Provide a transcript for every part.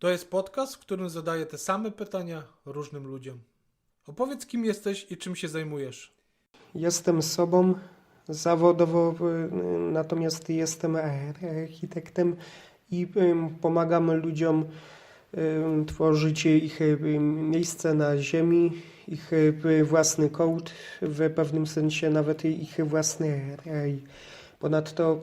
To jest podcast, w którym zadaję te same pytania różnym ludziom. Opowiedz, kim jesteś i czym się zajmujesz. Jestem sobą zawodowo, y, natomiast jestem architektem i pomagam ludziom tworzyć ich miejsce na ziemi, ich y, własny kołd, w pewnym sensie nawet ich własny raj. Ponadto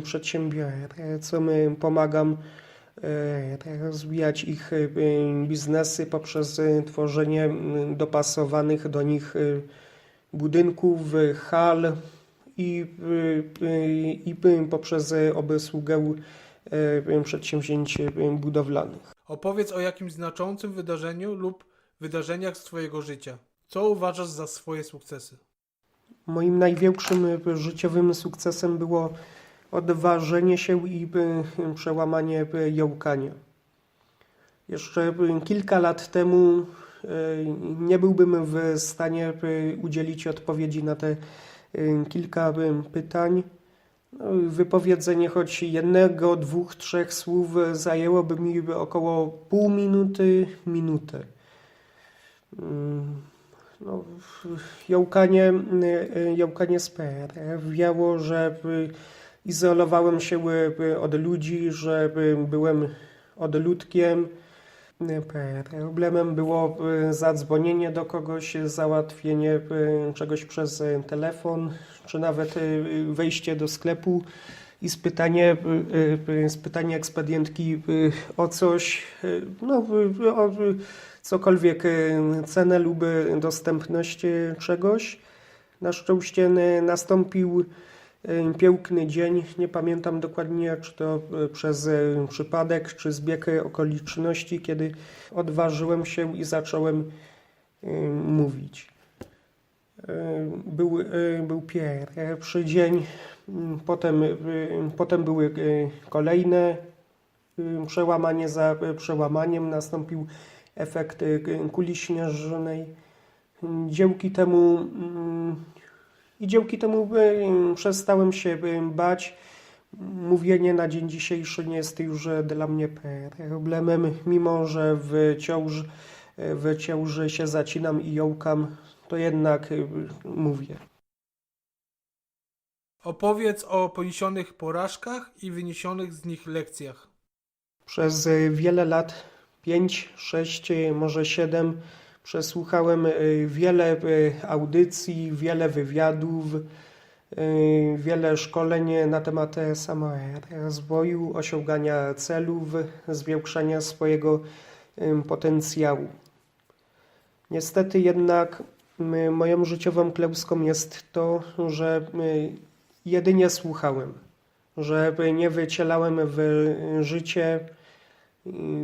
y, przedsiębiorcom pomagam rozwijać ich y, biznesy poprzez y, tworzenie dopasowanych do nich budynków, hal i, i poprzez obsługę przedsięwzięć budowlanych. Opowiedz o jakimś znaczącym wydarzeniu lub wydarzeniach z Twojego życia. Co uważasz za swoje sukcesy? Moim największym życiowym sukcesem było odważenie się i y, przełamanie y, jąkania. Jeszcze y, kilka lat temu nie byłbym w stanie udzielić odpowiedzi na te kilka pytań. No, Wypowiedzenie choć jednego, dwóch, trzech słów zajęłoby mi około pół minuty, minutę. Mm, No, jąkanie, jąkanie sprawiało, że izolowałem się y, od ludzi, że y, byłem odludkiem. Problemem było zadzwonienie do kogoś, załatwienie czegoś przez telefon, czy nawet wejście do sklepu i spytanie, spytanie ekspedientki o coś, no, o cokolwiek cenę lub dostępność czegoś. Na szczęście nastąpił piękny dzień. Nie pamiętam dokładnie, czy to y, przez y, przypadek, czy zbieg y, okoliczności, kiedy odważyłem się i zacząłem mówić. Był, był pierwszy dzień, potem, potem były kolejne przełamanie za przełamaniem, nastąpił efekt kuli śnieżnej. Dzięki temu i dzięki temu y, przestałem się y, bać. Mówienie na dzień dzisiejszy nie jest już y, dla mnie problemem, mimo że w ciąży, w ciąży się zacinam i jąkam, to jednak mówię. Opowiedz o poniesionych porażkach i wyniesionych z nich lekcjach. Przez wiele lat, 5, 6, y, może 7, przesłuchałem y, wiele y, audycji, wiele wywiadów, y, wiele szkoleń na temat samorozwoju, osiągania celów, zwiększania swojego potencjału. Niestety jednak moją życiową klęską jest to, że jedynie słuchałem, że nie wycielałem w życie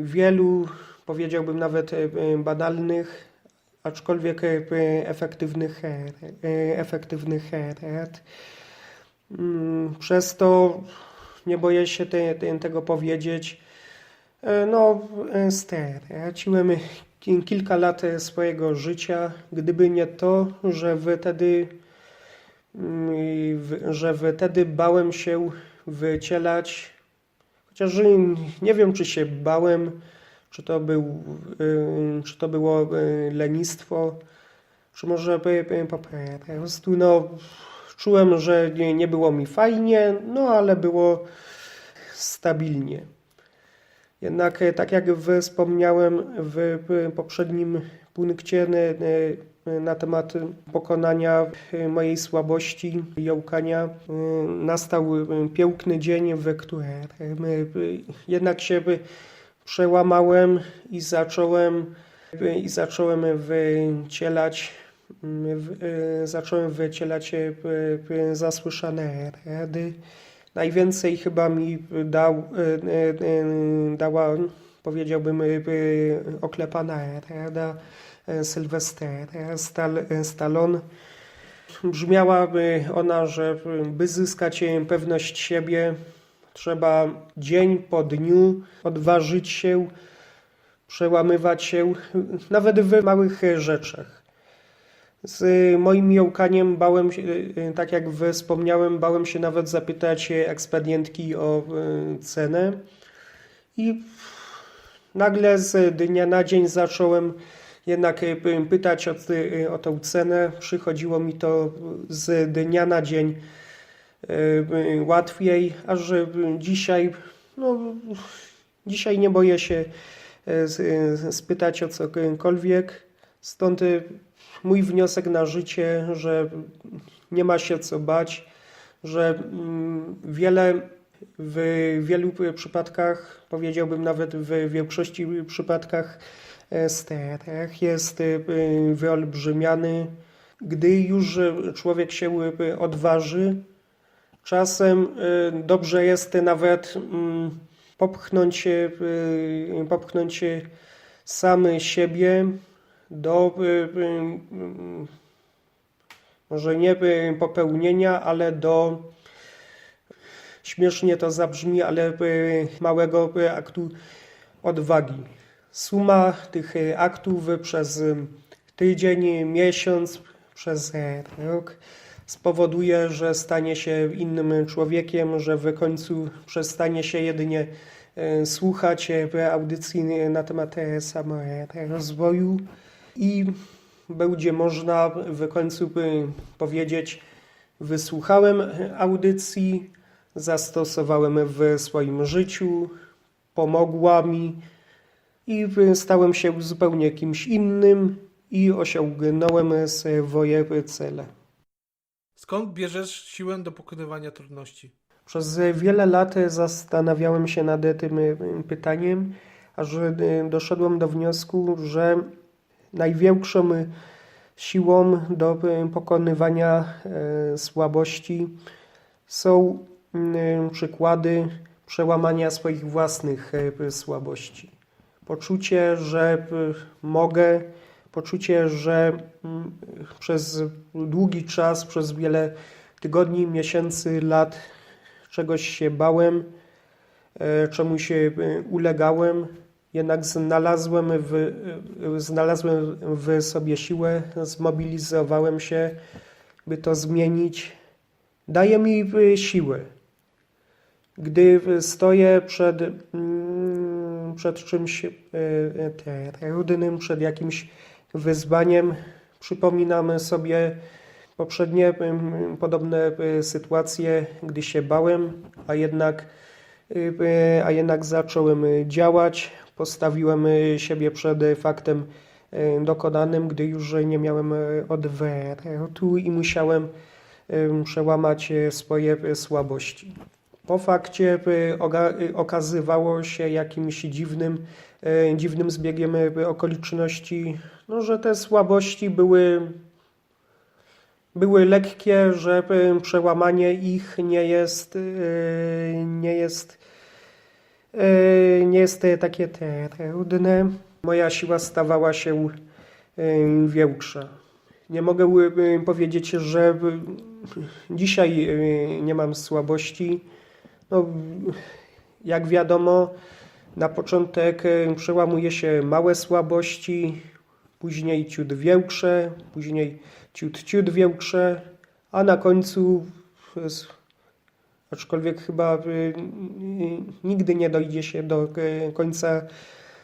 wielu, powiedziałbym nawet y, banalnych, aczkolwiek efektywnych, e, e, efektywnych rad. Mm, Przez to nie boję się te, te, tego powiedzieć. E, No, e, straciłem ki- kilka lat e, swojego życia. Gdyby nie to, że wtedy, mm, że wtedy bałem się wycielać, chociaż nie wiem, czy się bałem, czy to, był, y, czy to było y, lenistwo, czy może by po prostu, no, czułem, że nie, nie było mi fajnie, no ale było stabilnie. Jednak, e, tak jak wspomniałem w poprzednim punkcie na temat pokonania mojej słabości jąkania, nastał piękny dzień, w którym jednak się przełamałem i zacząłem, i zacząłem wycielać e, zacząłem wycielać e, zasłyszane rady. Najwięcej chyba mi dał, e, dała, powiedziałbym, oklepana rada Sylwestera Stal, Stallone. Brzmiałaby ona, że by zyskać pewność siebie, trzeba dzień po dniu odważyć się, przełamywać się, nawet w małych e, rzeczach. Z moim jąkaniem bałem się, tak jak wspomniałem, bałem się nawet zapytać ekspedientki o y, cenę i Nagle z dnia na dzień zacząłem jednak py- pytać o, ty- o tą cenę. Przychodziło mi to z dnia na dzień łatwiej, aż że dzisiaj, no, dzisiaj nie boję się y, y, spytać o cokolwiek. Stąd y, mój wniosek na życie, że nie ma się co bać, że mm, wiele w wielu przypadkach, powiedziałbym nawet w większości przypadkach, e, strach jest wyolbrzymiany. Gdy już człowiek się odważy, czasem e, dobrze jest nawet mm, popchnąć, e, popchnąć się sam siebie do e, może nie popełnienia, ale do śmiesznie to zabrzmi, ale małego aktu odwagi. Suma tych aktów przez tydzień, miesiąc, przez rok spowoduje, że stanie się innym człowiekiem, że w końcu przestanie się jedynie e, słuchać e, audycji na temat e, samorozwoju i będzie można w końcu powiedzieć, wysłuchałem audycji, zastosowałem w swoim życiu, pomogła mi i stałem się zupełnie kimś innym i osiągnąłem swoje cele. Skąd bierzesz siłę do pokonywania trudności? Przez wiele lat zastanawiałem się nad tym pytaniem, aż doszedłem do wniosku, że największą siłą do pokonywania e, słabości są przykłady przełamania swoich własnych słabości. Poczucie, że mogę, poczucie, że mm, przez długi czas, przez wiele tygodni, miesięcy, lat czegoś się bałem, e, czemuś się e, ulegałem, jednak znalazłem w, e, znalazłem w sobie siłę, zmobilizowałem się, by to zmienić. Daje mi siłę. Gdy stoję przed, mm, przed czymś trudnym, przed jakimś wyzwaniem, przypominam sobie poprzednie podobne e, sytuacje, gdy się bałem, a jednak, e, a jednak zacząłem działać. Postawiłem siebie przed faktem dokonanym, gdy już nie miałem odwetu i musiałem przełamać swoje słabości. Po fakcie okazywało się jakimś dziwnym, e, dziwnym zbiegiem y, okoliczności, no, że te słabości były, były lekkie, że y, przełamanie ich nie jest, nie jest, nie jest takie trudne. Moja siła stawała się większa. Nie mogę powiedzieć, że dzisiaj nie mam słabości. No, jak wiadomo, na początek e, przełamuje się małe słabości, później ciut większe, później ciut, ciut większe, a na końcu, s- aczkolwiek chyba e, nigdy nie dojdzie się do e, końca.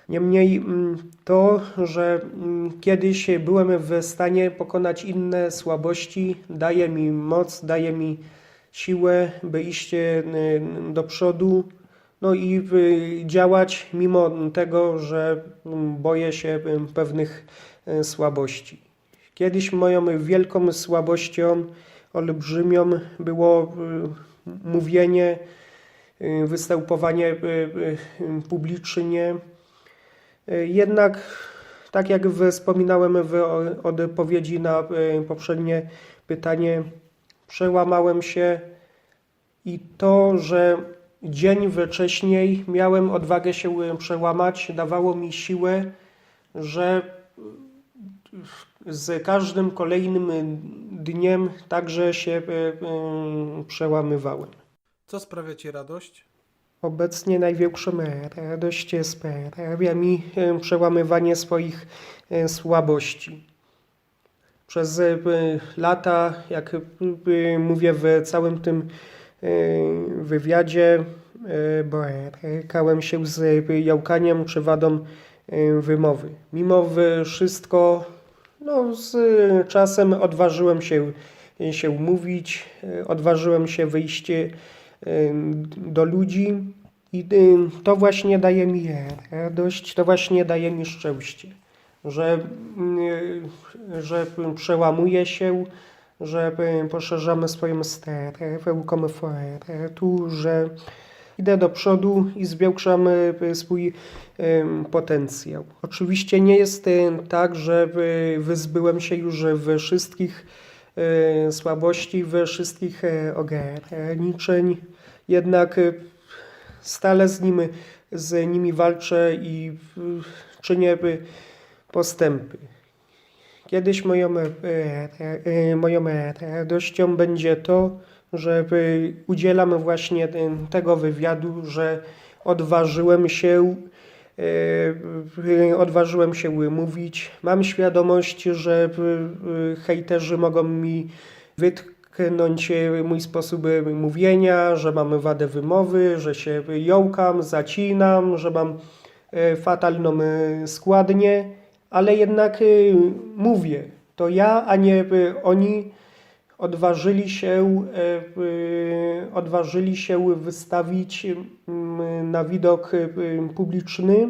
Niemniej mm, to, że mm, kiedyś byłem w stanie pokonać inne słabości, daje mi moc, daje mi siłę, by iść e, do przodu, no i y, działać mimo tego, że boję się y, pewnych słabości. Kiedyś moją wielką słabością, olbrzymią było mówienie, występowanie publicznie. Jednak, tak jak wspominałem w odpowiedzi na poprzednie pytanie, przełamałem się i to, że dzień wcześniej miałem odwagę się y, przełamać, dawało mi siłę, że z każdym kolejnym dniem także się y, przełamywałem. Co sprawia ci radość? Obecnie największą radość sprawia mi e, przełamywanie swoich e, słabości. Przez e, lata, jak e, mówię w całym tym wywiadzie, borykałem się z jąkaniem czy wadą wymowy. Mimo wszystko, no, z czasem odważyłem się, się mówić, odważyłem się wyjść do ludzi i to właśnie daje mi radość, to właśnie daje mi szczęście, że, mm, że przełamuję się, że poszerzamy swoją strefę komfortu, że idę do przodu i zwiększamy swój em, potencjał. Oczywiście nie jest em, tak, że wy- wyzbyłem się już we wszystkich słabości, we wszystkich ograniczeń, jednak stale z nimi, z nimi walczę i czynię postępy. Kiedyś moją, e, e, moją radością będzie to, że e, udzielam właśnie tego wywiadu, że odważyłem się, e, odważyłem się mówić. Mam świadomość, że e, hejterzy mogą mi wytknąć e, mój sposób e, mówienia, że mam wadę wymowy, że się jąkam, zacinam, że mam e, fatalną e, składnię, ale jednak e, mówię. To ja, a nie e, oni odważyli się, e, odważyli się wystawić na widok publiczny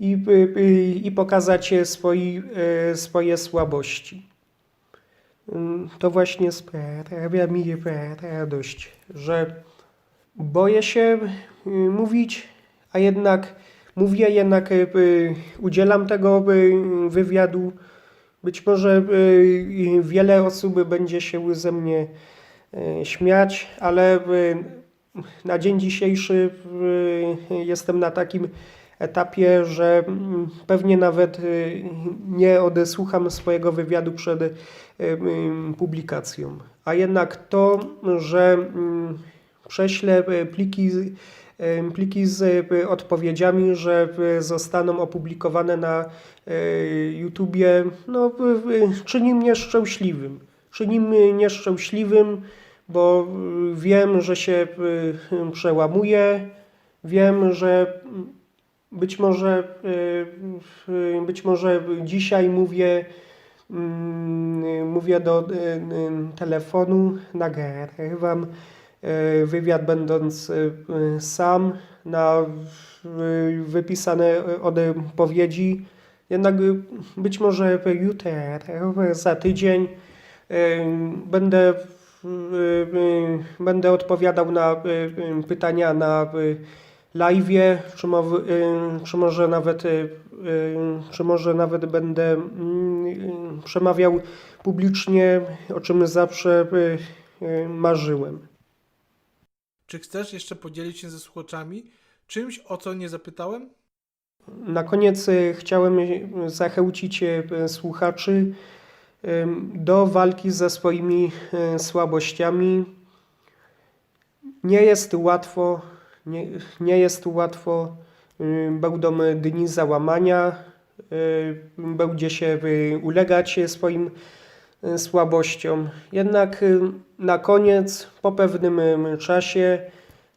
i, i pokazać swoi, swoje słabości. Mm, To właśnie sprawia mi radość, że boję się y, mówić, a jednak mówię, jednak y, udzielam tego y, wywiadu. Być może y, wiele osób będzie się ze mnie śmiać, ale na dzień dzisiejszy jestem na takim etapie, że pewnie nawet nie odesłucham swojego wywiadu przed publikacją. A jednak to, że prześlę pliki, pliki z y, odpowiedziami, że y, zostaną opublikowane na y, YouTubie, no, czyni mnie szczęśliwym. Czyni mnie nieszczęśliwym, bo wiem, że się przełamuję, wiem, że być może, być może dzisiaj mówię, mm, mówię do telefonu, nagrywam wywiad będąc y, sam na wypisane odpowiedzi. Jednak być może jutro, za tydzień będę, będę odpowiadał na pytania na live'ie, czy, czy może nawet, czy może nawet będę mm, przemawiał publicznie, o czym zawsze marzyłem. Czy chcesz jeszcze podzielić się ze słuchaczami czymś, o co nie zapytałem? Na koniec y, chciałem y, zachęcić y, słuchaczy do walki ze swoimi słabościami. Nie jest łatwo, nie, nie jest łatwo. Będą dni załamania, będzie się ulegać swoim y, słabościom. Jednak y, na koniec, po pewnym y, czasie,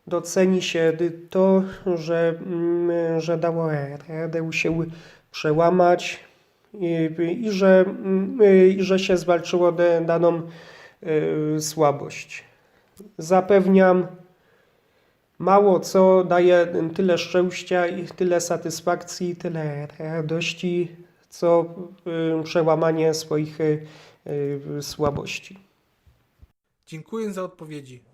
doceni się to, że, mm, że dało radę się przełamać i, i, że, mm, i że się zwalczyło da- daną y, słabość. Zapewniam, mało co daje tyle szczęścia i tyle satysfakcji, tyle radości, co przełamanie swoich y, y, słabości. Dziękuję za odpowiedzi.